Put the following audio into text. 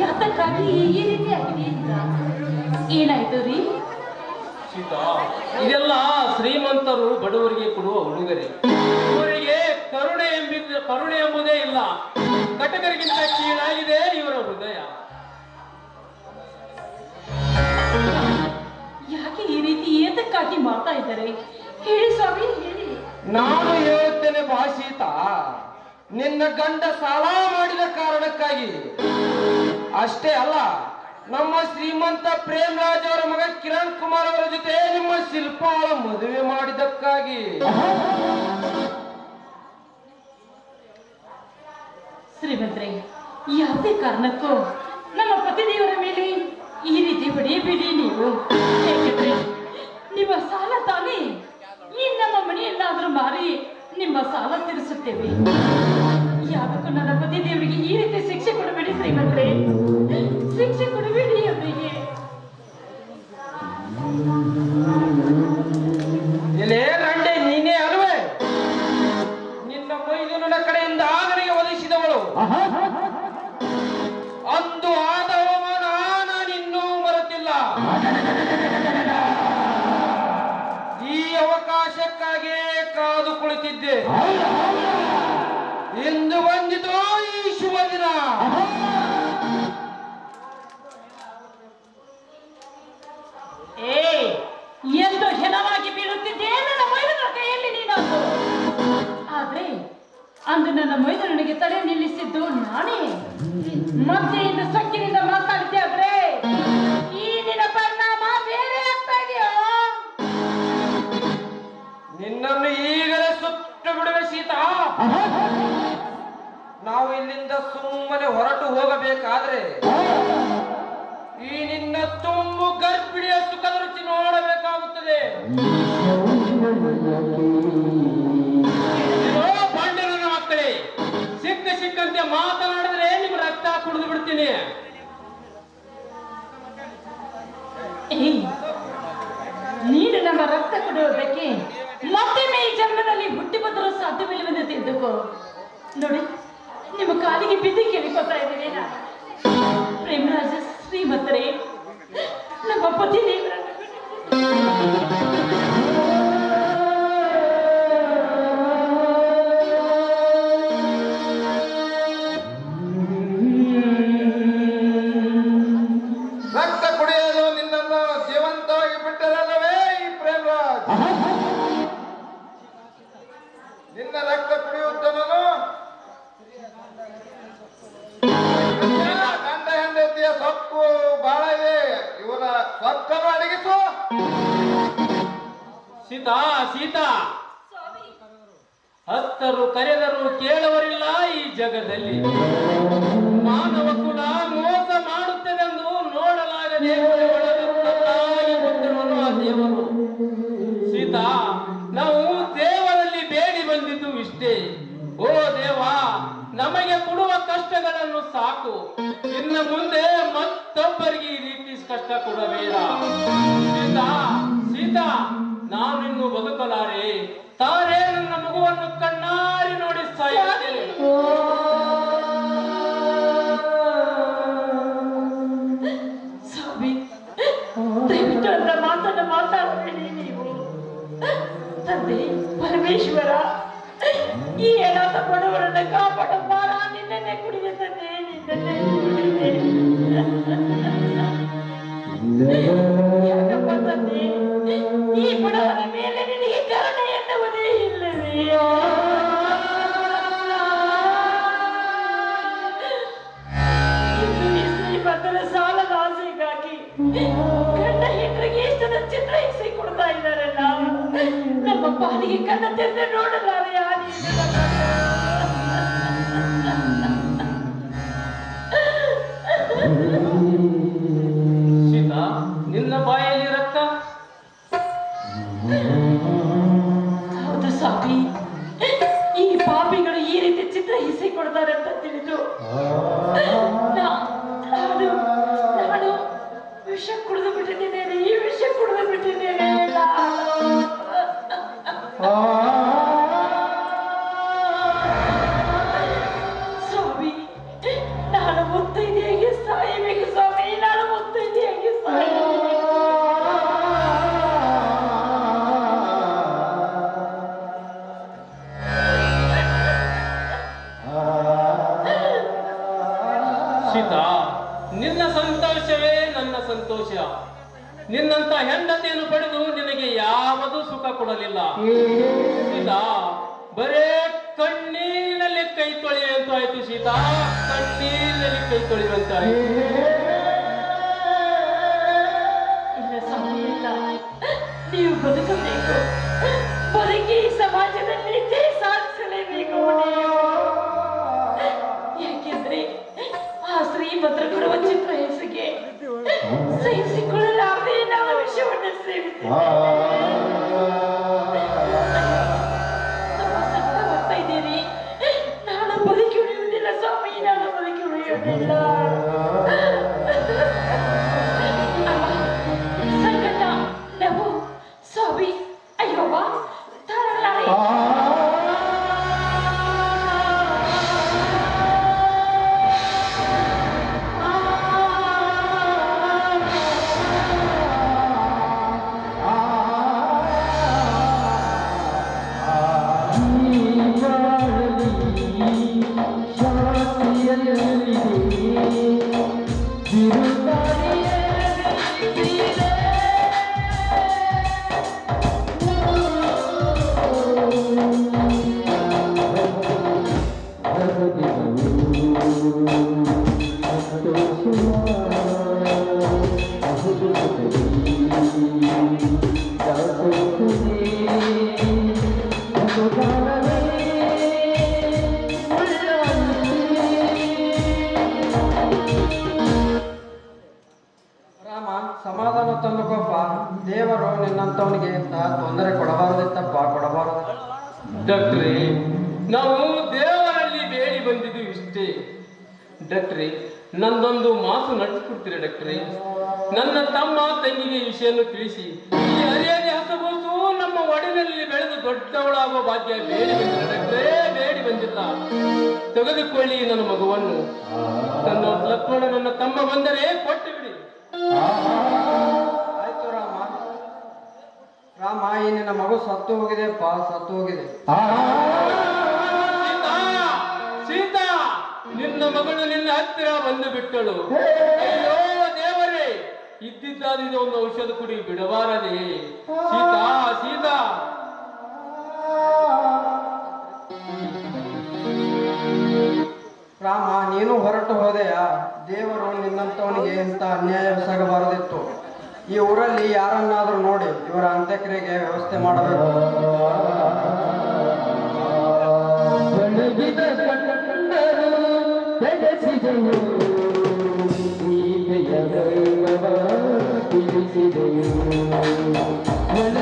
ಯಾತಕ್ಕಾಗಿ ಈ ರೀತಿ ಆಗಿದೆ ಅಂತ ಏನಾಯ್ತು ರೀ ಸೀತಾ ಇದೆಲ್ಲ ಶ್ರೀಮಂತರು ಬಡವರಿಗೆ ಕೊಡುವ ಉಡುಗೊರೆ. ಇವರಿಗೆ ಕರುಣೆ ಎಂಬಿದ ಕರುಣೆ ಎಂಬುದೇ ಇಲ್ಲ. ಕಟಕರಿಗಿಂತ ಕೀಳಾಗಿದೆ ಇವರ ಹೃದಯ. ಯಾಕೆ ಈ ರೀತಿ ಏತಕ್ಕಾಗಿ ಮಾಡ್ತಾ ಇದ್ದಾರೆ? ಹೇಳಿ ಸ್ವಾಮಿ ಹೇಳಿ. ನಾನು ಹೇಳುತ್ತೇನೆ ಭಾಷಿತ ನಿನ್ನ ಗಂಡ ಸಾಲ ಮಾಡಿದ ಕಾರಣಕ್ಕಾಗಿ. ಅಷ್ಟೇ ಅಲ್ಲ, ನಮ್ಮ ಶ್ರೀಮಂತ ಪ್ರೇಮ್ ರಾಜ್ ಅವರ ಮಗ ಕಿರಣ್ ಕುಮಾರ್ ಅವರ ಜೊತೆ ನಿಮ್ಮ ಶಿಲ್ಪಾಳ ಮದುವೆ ಮಾಡಿದಕ್ಕಾಗಿ ಶ್ರೀಮಂತ್ರೆ ಯಾವುದೇ ಕಾರಣಕ್ಕೂ ನಮ್ಮ ಪತಿದೇವರ ಮೇಲೆ ಈ ರೀತಿ ಹೊಡೆಯಬೇಡಿ ನೀವು. ನಿಮ್ಮ ಸಾಲ ತಾನೇ ಈ ನಮ್ಮ ಮನೆಯಲ್ಲಾದ್ರೂ ಮಾರಿ ನಿಮ್ಮ ಸಾಲ ತೀರಿಸುತ್ತೇವೆ. ಯಾವಕ್ಕೂ ನನ್ನ ಪತಿದೇವರಿಗೆ ಈ ರೀತಿ ಶಿಕ್ಷೆ ಕೊಡಬೇಡಿ ಶ್ರೀಮಂತ್ರೆ ಶಿಕ್ಷೆ ಕೊಡಬೇಡಿ ಅವರಿಗೆ ನೀನೇ ಅಲ್ವೇ? ನಿನ್ನ ಮೈದುನನ ಕಡೆಯಿಂದ ನನಗೆ ಒದಗಿಸಿದವಳು. ಅಂದು ಆದ ಅವಮಾನ ನಾನಿನ್ನೂ ಮರೆತಿಲ್ಲ. ಈ ಅವಕಾಶಕ್ಕಾಗೇ ಕಾದು ಕುಳಿತಿದ್ದೆ. ಇಂದು ಬಂದಿತು ಈ ಶುಭ ದಿನ. ಎಂದು ಹೆಣವಾಗಿ ಬೀಳುತ್ತಿದ್ದೆ ನನ್ನ ಮೈದನ ಕೈಯಲ್ಲಿ ನೀನು ಆದ್ರೆ ಅಂದು ನನ್ನ ಮೈದನಿಗೆ ತಲೆ ನಿಲ್ಲಿಸಿದ್ದು ನಾನೇ. ಮತ್ತೆ ಇಂದು ಸೊಕ್ಕಿನಿಂದ ಮಾತಾಡ್ತೀಯ ಹೋಗಬೇಕಾದ್ರೆ ಈ ನಿನ್ನ ತುಂಬು ಗರ್ಭಿಣಿಯ ಸುಖದ ರುಚಿ ನೋಡಬೇಕಾಗುತ್ತದೆ. ಮಕ್ಕಳೇ, ಸಿಕ್ಕ ಸಿಕ್ಕಂತೆ ಮಾತನಾಡಿದ್ರೆ ನಿಮ್ಮ ರಕ್ತ ಕುಡಿದು ಬಿಡ್ತೀನಿ. ನೀನು ನಮ್ಮ ರಕ್ತ ಕುಡಿಯೋದಕ್ಕೆ ಮತ್ತೊಮ್ಮೆ ಈ ಜನ್ಮದಲ್ಲಿ ಹುಟ್ಟಿ ಬದರ ಸಾಧ್ಯವಿಲ್ಲವೆಂದು ತಿದ್ದುಕೋ ನೋಡಿ, ನಿಮ್ಮ ಕಾಲಿಗೆ ಬಿದ್ದು ಕೇಳಿಕೊತಾ ಇದ್ದೀನಿ ನಾನು. ಪ್ರೇಮರಾಜ ಶ್ರೀಮಂತರೇ ನಮ್ಮ ಪತಿ ಸೀತಾ ಸೀತಾ. ಹತ್ತರು ಕರೆದರು ಕೇಳುವರಿಲ್ಲ ಈ ಜಗದಲ್ಲಿ. ಮಾನವ ಕುಲ ಮೋಸ ಮಾಡುತ್ತದೆಂದು ನೋಡಲಾಗದೆ ಗೊತ್ತಿರುವನು ಆ ದೇವರು. ಸೀತಾ ನಾವು ದೇವರಲ್ಲಿ ಬೇಡಿ ಬಂದಿದ್ದು ಇಷ್ಟೇ. ಓ ದೇವ ನಮಗೆ ಕೊಡುವ ಕಷ್ಟಗಳನ್ನು ಸಾಕು. ಇನ್ನು ಮುಂದೆ ಮತ್ತೊಬ್ಬರಿಗೆ ಈ ರೀತಿ ಕಷ್ಟ ಕೊಡಬೇಡ. ಸೀತಾ ಸೀತಾ. ಬದುಕಲಾರೆ ತಾರೆ ನನ್ನ ಮಗುವನ್ನು ಕಣ್ಣಾರಿ ನೋಡಿ ಸಾಯಿ ಸ್ವಾಮಿ, ದಯವಿಟ್ಟು ಅಂತ ಮಾತನ್ನ ಮಾತಾಡಬೇಡಿ ನೀವು. ತಂದೆ ಪರಮೇಶ್ವರ, ಈ ಏನಾದ ಬಡವರನ್ನ ಕಾಪಾಡ ನಾನು ನಿನ್ನೆ ಕುಡಿದೆ ತಂದೆ ನಿನ್ನೆ ಕುಡಿದೆ. ಯಾಕಪ್ಪ ತಂದೆ, ಈ ಬಡವರ ಪಾಲಿಗೆ ಕಣ್ಣ ತೆರೆದು ನೋಡಲಾರೆ ಆ ಸೀತಾ ನಿನ್ನ ಬಾಯಲ್ಲಿ ರಕ್ತ? ಹೌದು ಸ್ವಾಮಿ. ಈ ಪಾಪಿಗಳು ಈ ರೀತಿ ಚಿತ್ರ ಹಿಸಿ ಕೊಡ್ತಾರೆ ಅಂತ ತಿಳಿದು. ಸೀತಾ ನಿನ್ನ ಸಂತೋಷವೇ ನನ್ನ ಸಂತೋಷ. ನಿನ್ನಂತ ಹೆಂಡತಿಯನ್ನು ಪಡೆದು ನಿನಗೆ ಯಾವುದು ಸುಖ ಕೊಡಲಿಲ್ಲ. ಸೀತಾ, ಬರೇ ಕಣ್ಣೀರಿನಲ್ಲಿ ಕೈ ತೊಳೆಯುವಂತಾಯ್ತು ಸೀತಾ. ಕಣ್ಣೀರಿನಲ್ಲಿ ಕೈ ತೊಳೆಯುವಂತಾಯ್ತು ನೀವು ಬದುಕಬೇಕು. ಬದುಕಿ ಆ ಶ್ರೀಮಂತರು ಕೊಡುವ ಚಿತ್ರ ಹೆಸರಿಗೆ ಸಹಿಸಿಕೊಳ್ಳಲಾರದೆ ನಾವು ವಿಷಯವನ್ನು ಸೇವಿಸಿದ್ದೀರಿ ನಾನು ಬದುಕಿ ಉಳಿಯುವುದಿಲ್ಲ ಸ್ವಾಮಿ. ನಾನು ಬದುಕಿ ಉಳಿಯುವುದಿಲ್ಲ. ರಾಮ ಸಮಾಧಾನ ತಂದುಕೊಪ್ಪ ದೇವರು ಅಂತ ತೊಂದರೆ ಕೊಡಬಾರದಿತ್ತಪ್ಪ ಕೊಡಬಾರದು. ಡಕ್ಟ್ರಿ, ನಾವು ದೇವರಲ್ಲಿ ಬೇಡಿ ಬಂದಿದ್ದು ಇಷ್ಟೇ. ಡಕ್ಟ್ರಿ, ನಂದೊಂದು ಮಾತು ನಡೆಸಿಕೊಡ್ತೀರಾ ಡಕ್ಟ್ರಿ? ನನ್ನ ತಮ್ಮ ತಂಗಿಗೆ ವಿಷಯನ್ನು ತಿಳಿಸಿ, ಈ ಹರಿಯಾಗಿ ಹಸಬೋಸು ನಮ್ಮ ಒಡನಲ್ಲಿ ಬೆಳೆದು ದೊಡ್ಡವಳಾಗುವ ಭಾಗ್ಯ ಬೇಡಿ ಬಂದಿಲ್ಲ ಬೇಡಿ ಬಂದಿಲ್ಲ. ತೆಗೆದುಕೊಳ್ಳಿ ನನ್ನ ಮಗುವನ್ನು. ನನ್ನ ಲಕ್ಷ್ಮಣ ನನ್ನ ತಮ್ಮ ಬಂದರೆ ಕೊಟ್ಟು ಆಯ್ತು ರಾಮ. ರಾಮ ಈ ನಿನ್ನ ಮಗು ಸತ್ತು ಹೋಗಿದೆ ಪಾ ಸತ್ತು ಹೋಗಿದೆ. ಸೀತಾ ಸೀತಾ ನಿನ್ನ ಮಗಳು ನಿನ್ನ ಹತ್ತಿರ ಬಂದು ಬಿಟ್ಟಳು. ಅಯ್ಯೋ ದೇವರೇ ಇದ್ದಿದ್ದಾದ ಒಂದು ಔಷಧ ಕುಡಿ ಬಿಡಬಾರದೆ. ಸೀತಾ ಸೀತಾ. ರಾಮ ನೀನು ಹೊರಟು ಹೋದೆಯಾ? ದೇವರು ಬಂದೆ ಅಂತ ಅನ್ಯಾಯ ಅನ್ಯಾಯವೆಸಗಬಾರದಿತ್ತು ಈ ಊರಲ್ಲಿ ಯಾರನ್ನಾದರೂ ನೋಡಿ ಇವರ ಅಂತ್ಯಕ್ರಿಯೆಗೆ ವ್ಯವಸ್ಥೆ ಮಾಡಬೇಕು.